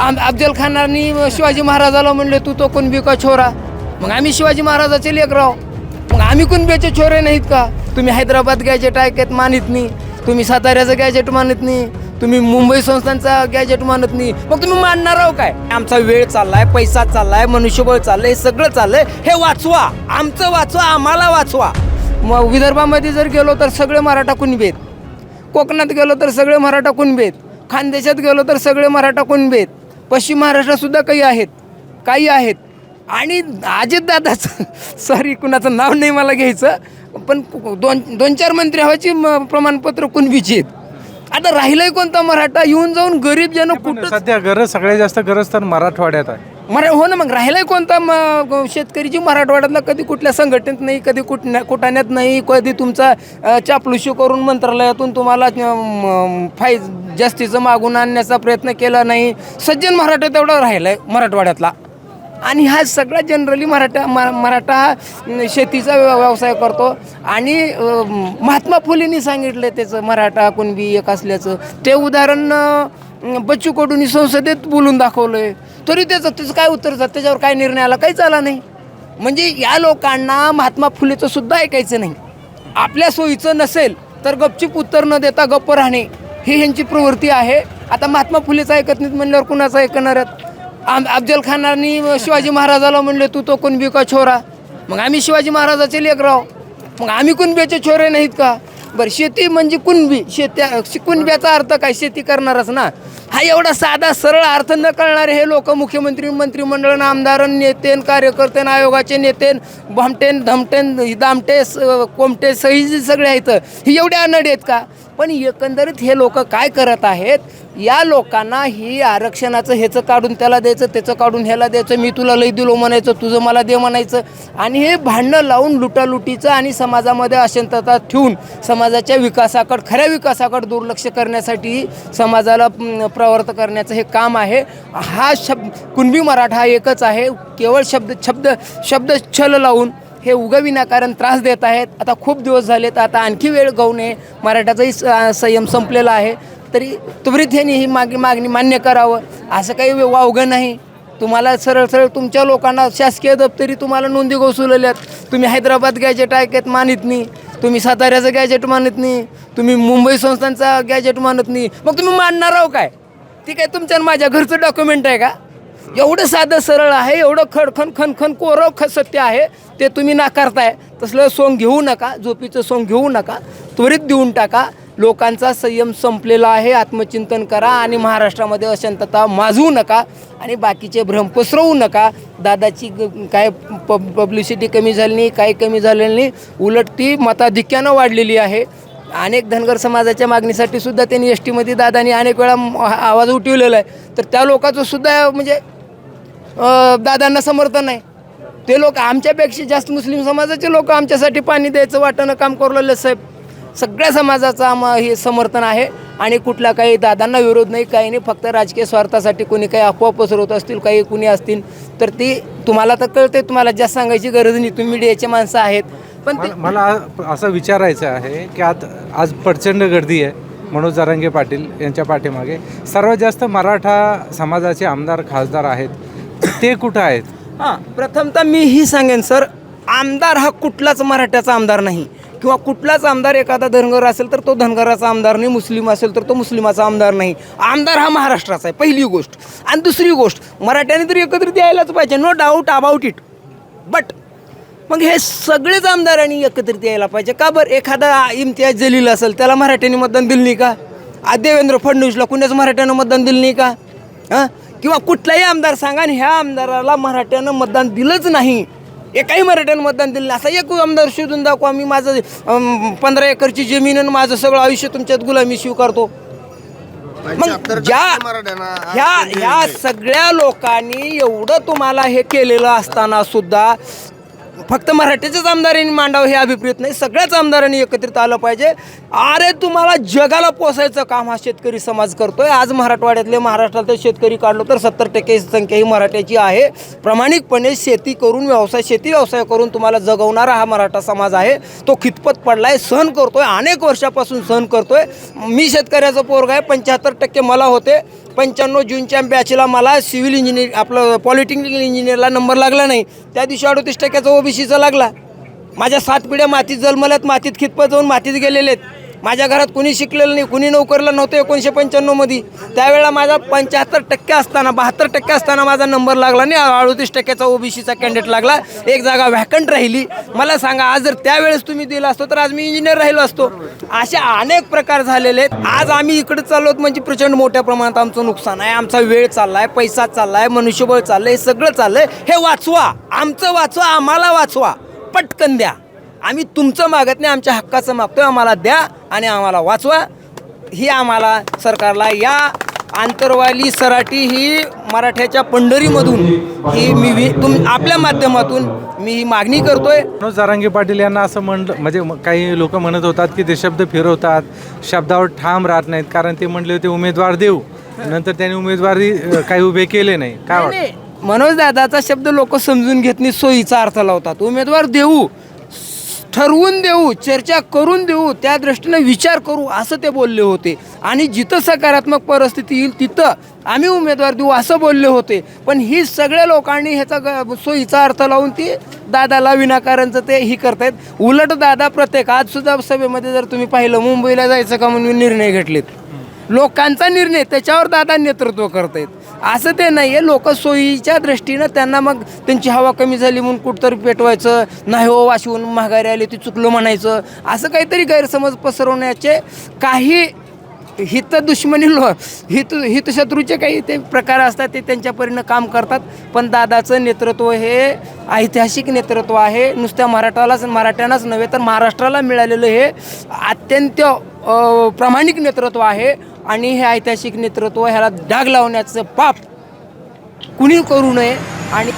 आम अफजल खानांनी शिवाजी महाराजाला म्हणले तू तो कुणबिका छोरा? मग आम्ही शिवाजी महाराजाचे लेकराव मग आम्ही कुणब्याचे छोरे नाहीत का? तुम्ही हैदराबाद गॅजेट ऐकत मानित नाही? तुम्ही साताऱ्याचं गॅजेट मानत नाही? तुम्ही मुंबई संस्थांचा गॅजेट मानत नाही? मग तुम्ही मानणार आहो काय? आमचा वेळ चाललाय पैसा चाललाय मनुष्यबळ चाललंय हे सगळं चाललंय. हे वाचवा आमचं वाचवा आम्हाला वाचवा. मग विदर्भामध्ये जर गेलो तर सगळे मराठा कुणबेत कोकणात गेलो तर सगळे मराठा कुणबेत खानदेशात गेलो तर सगळे मराठा कुणबेत पश्चिम महाराष्ट्रात सुद्धा काही आहेत काही आहेत. आणि अजितदादाचं सॉरी कुणाचं नाव नाही मला घ्यायचं पण दोन दोन चार मंत्री हवाची म- प्रमाणपत्र कुणबीची आहेत. आता राहिलंय कोणता मराठा येऊन जाऊन गरीब जन पण कुठं सध्या गरज सगळ्यात जास्त गरज तर मराठवाड्यात आहे. मरा हो ना मग राहिलाय कोणता मग शेतकरी जी मराठवाड्यातला कधी कुठल्या संघटनेत नाही कधी कुठल्या कुटाण्यात नाही कधी तुमचा चापलुशी करून मंत्रालयातून तुम्हाला फाय जास्तीचं मागून आणण्याचा प्रयत्न केला नाही. सज्जन मराठा तेवढा राहिलाय मराठवाड्यातला. आणि हा सगळा जनरली मराठा मरा मराठा हा शेतीचा व्यवसाय करतो. आणि महात्मा फुलेंनी सांगितलं त्याचं मराठा कुणबी एक असल्याचं. ते उदाहरण बच्चू कडूंनी संसदेत बोलून दाखवलंय. तरी त्याचं त्याचं काय उत्तर झालं त्याच्यावर काय निर्णय आला? काहीच आला नाही. म्हणजे या लोकांना महात्मा फुलेचं सुद्धा ऐकायचं नाही. आपल्या सोयीचं नसेल तर गपचूप उत्तर न देता गप्प राहणे ही ह्यांची प्रवृत्ती आहे. आता महात्मा फुलेचं ऐकत नाहीत म्हणल्यावर कुणाचं ऐकणार आहेत? आम अफजल खानांनी शिवाजी महाराजाला म्हणले तू तो कुणबी का छोरा? मग आम्ही शिवाजी महाराजाचे लेकराव मग आम्ही कुणबीचे छोरे नाहीत का? बरं शेती म्हणजे कुणबी? शेत्या कुणब्याचा अर्थ काय? शेती करणारच ना. हा एवढा साधा सरळ अर्थ न कळणारे हे लोक मुख्यमंत्री मंत्रिमंडळ आमदार नेते कार्यकर्ते न आयोगाचे नेते भामटेन धमटेन दामटे स- कोमटे सही सगळे आहेत. ही एवढे अनड आहेत का? पण एकंदरीत हे लोक काय करत आहेत? या लोकांना ही आरक्षणाचं ह्याचं काढून त्याला द्यायचं त्याचं काढून ह्याला द्यायचं मी तुला लई दिलो म्हणायचं तुझं मला दे म्हणायचं. आणि हे भांडणं लावून लुटालुटीचं आणि समाजामध्ये अशांतता ठेवून समाजाच्या विकासाकडं खऱ्या विकासाकडे दुर्लक्ष करण्यासाठी समाजाला प्रवर्त करण्याचं हे काम आहे. हा शब्द कुणबी मराठा हा एकच आहे. केवळ शब्द शब्द शब्द छल लावून हे उगं विनाकारण त्रास देत आहेत. आता खूप दिवस झालेत आता आणखी वेळ गहू नये मराठाचाही स- संयम संपलेला आहे. तरी त्वरित ह्यांनी ही माग मागणी मान्य करावं. असं काही वावगं नाही. तुम्हाला सरळ सरळ तुमच्या लोकांना शासकीय दप्तरी तुम्हाला नोंदी घोसवलेल्यात तुम्ही हैदराबाद गॅजेट ऐकत मानित नाही. तुम्ही साताऱ्याचं गॅजेट मानत नाही. तुम्ही मुंबई संस्थांचा गॅजेट मानत नाही. मग तुम्ही मानणार आहो काय? ती काय तुमच्या माझ्या घरचं डॉक्युमेंट आहे का? एवढं साधं सरळ आहे एवढं खडखन खनखन कोरव ख सत्य आहे ते तुम्ही नाकारताय. तसलं सोंग घेऊ नका झोपीचं सोंग घेऊ नका. त्वरित देऊन टाका. लोकांचा संयम संपलेला आहे. आत्मचिंतन करा आणि महाराष्ट्रामध्ये अशांतता माजवू नका आणि बाकीचे भ्रम पसरवू नका. दादाची ग- काय प पब्लिसिटी कमी झाली नाही काही कमी झालेली नाही. उलट ती मताधिक्यानं वाढलेली आहे. अनेक धनगर समाजाच्या मागणीसाठी सुद्धा त्यांनी एस टीमध्ये दादानी अनेक वेळा आवाज उठवलेला आहे. तर त्या लोकांचं सुद्धा म्हणजे दादांना समर्थन आहे ते लोक आमच्यापेक्षा जास्त मुस्लिम समाजाचे लोक आमच्यासाठी पाणी द्यायचं वाटणं काम करू साहेब. सगळ्या समाजाचं आम्हा हे समर्थन आहे आणि कुठला काही दादांना विरोध नाही काही नाही. फक्त राजकीय स्वार्थासाठी कोणी काही अफवा पसरवत असतील काही कुणी असतील तर ती तुम्हाला तर कळते तुम्हाला जास्त सांगायची गरज नाही. तुम्ही मीडियाचे माणसं आहेत. पण ते मला असं विचारायचं आहे की आज आज प्रचंड गर्दी आहे. मनोज जारंगे पाटील यांच्या पाठीमागे. सर्वात जास्त मराठा समाजाचे आमदार खासदार आहेत. ते कुठं आहेत? हां प्रथमतः मी ही सांगेन सर. आमदार हा कुठलाच मराठ्याचा आमदार नाही. किंवा कुठलाच आमदार एखादा धनगर असेल तर तो धनगराचा आमदार नाही मुस्लिम असेल तर तो मुस्लिमाचा आमदार नाही. आमदार हा महाराष्ट्राचा आहे पहिली गोष्ट. आणि दुसरी गोष्ट मराठ्याने तर एकत्रित यायलाच पाहिजे no doubt about it but मग हे सगळेच आमदारांनी एकत्रित यायला पाहिजे. का बरं? एखादा इम्तियाज जलील असेल त्याला मराठ्यांनी मतदान दिलं नाही का? आ देवेंद्र फडणवीसला कुणाच मराठ्यानं मतदान दिलं नाही का? हां? किंवा कुठलाही आमदार सांगा आणि ह्या आमदाराला मराठ्यानं मतदान दिलंच नाही. एकाही मराठ्यानं मतदान दिलं नाही. असा एक आमदार शोधून दाखवा मी माझं पंधरा एकरची जमीन आणि माझं सगळं आयुष्य तुमच्यात गुलामी स्वीकारतो. मग ज्या ह्या ह्या सगळ्या लोकांनी एवढं तुम्हाला हे केलेलं असताना सुद्धा फक्त मराठीच्याच आमदारांनी मांडावं हे अभिप्रेत नाही सगळ्याच आमदारांनी एकत्रित आलं पाहिजे. अरे तुम्हाला जगाला पोसायचं काम हा शेतकरी समाज करतोय. आज मराठवाड्यातले महाराष्ट्रातले शेतकरी काढलो तर सत्तर टक्के संख्या ही मराठ्याची आहे. प्रामाणिकपणे शेती करून व्यवसाय शेती व्यवसाय करून तुम्हाला जगवणारा हा मराठा समाज आहे. तो खितपत पडलाय सहन करतोय अनेक वर्षापासून सहन करतोय. मी शेतकऱ्याचं पोरग आहे पंच्याहत्तर टक्के मला होते. पंच्याण्णव जूनच्या बॅचला मला सिव्हिल इंजिनियर आपलं पॉलिटेक्निकल इंजिनियरला नंबर लागला नाही. त्या दिवशी अडतीस टक्क्याचा ओबीसीचा लागला. माझ्या सात पिढ्या मातीत जन्मल्यात मातीत खितपत जाऊन मातीत गेलेले आहेत माझ्या घरात कुणी शिकलेलं नाही कुणी नोकरीला नव्हतं एकोणीसशे पंच्याण्णवमध्ये त्यावेळेला माझा पंच्याहत्तर टक्के असताना बहात्तर टक्के असताना माझा नंबर लागला नाही अडतीस टक्क्याचा ओबीसीचा कॅन्डिडेट लागला. एक जागा व्हॅकंट राहिली. मला सांगा आज जर त्यावेळेस तुम्ही दिला असतो तर आज मी इंजिनियर राहिलो असतो. असे अनेक प्रकार झालेले आहेत. आज आम्ही इकडे चाललो म्हणजे प्रचंड मोठ्या प्रमाणात आमचं नुकसान आहे. आमचा वेळ चाललाय पैसा चाललाय मनुष्यबळ चाललंय हे सगळं चाललंय. हे वाचवा. आमचं वाचवा आम्हाला वाचवा. पटकन द्या. आम्ही तुमचं मागत नाही आमच्या हक्काचं मागतोय आम्हाला द्या आणि आम्हाला वाचवा. ही आम्हाला सरकारला या आंतरवाली सराटी ही मराठ्याच्या पंढरीमधून ही मी तुम आपल्या माध्यमातून मी ही मागणी करतोय. मनोज जारांगे पाटील यांना असं म्हणलं म्हणजे काही लोक म्हणत होतात की ते शब्द फिरवतात शब्दावर ठाम राहत नाहीत कारण ते म्हणले होते उमेदवार देऊ. नंतर त्यांनी उमेदवारी काही उभे केले नाही. काय वाटतं? मनोज दादाचा शब्द लोक समजून घेत नाही सोयीचा अर्थ लावतात. उमेदवार देऊ. ठरवून देऊ चर्चा करून देऊ त्या दृष्टीनं विचार करू असं ते बोलले होते. आणि जिथं सकारात्मक परिस्थिती येईल तिथं आम्ही उमेदवार देऊ असं बोलले होते. पण ही सगळ्या लोकांनी ह्याचा ग- सोयीचा अर्थ लावून ती दादाला विनाकारणचं ते ही करतायत. उलट दादा प्रत्येक आजसुद्धा सभेमध्ये जर तुम्ही पाहिलं मुंबईला जायचं का म्हणून निर्णय घेतलेत? लोकांचा निर्णय त्याच्यावर दादा नेतृत्व करत आहेत असं ते नाही आहे लोक सोयीच्या दृष्टीनं त्यांना मग त्यांची हवा कमी झाली म्हणून कुठंतरी पेटवायचं नाही हो वाशिवून महागारी आली ती चुकलं म्हणायचं. असं काहीतरी गैरसमज पसरवण्याचे काही हित दुश्मनी लो हित हितशत्रूचे काही ते प्रकार असतात ते त्यांच्या परीनं काम करतात. पण दादाचं नेतृत्व हे ऐतिहासिक नेतृत्व आहे. नुसत्या मराठालाच मराठ्यांनाच नव्हे तर महाराष्ट्राला मिळालेलं हे अत्यंत प्रामाणिक नेतृत्व आहे आणि हे ऐतिहासिक नेतृत्व ह्याला डाग लावण्याचं पाप कुणी करू नये आणि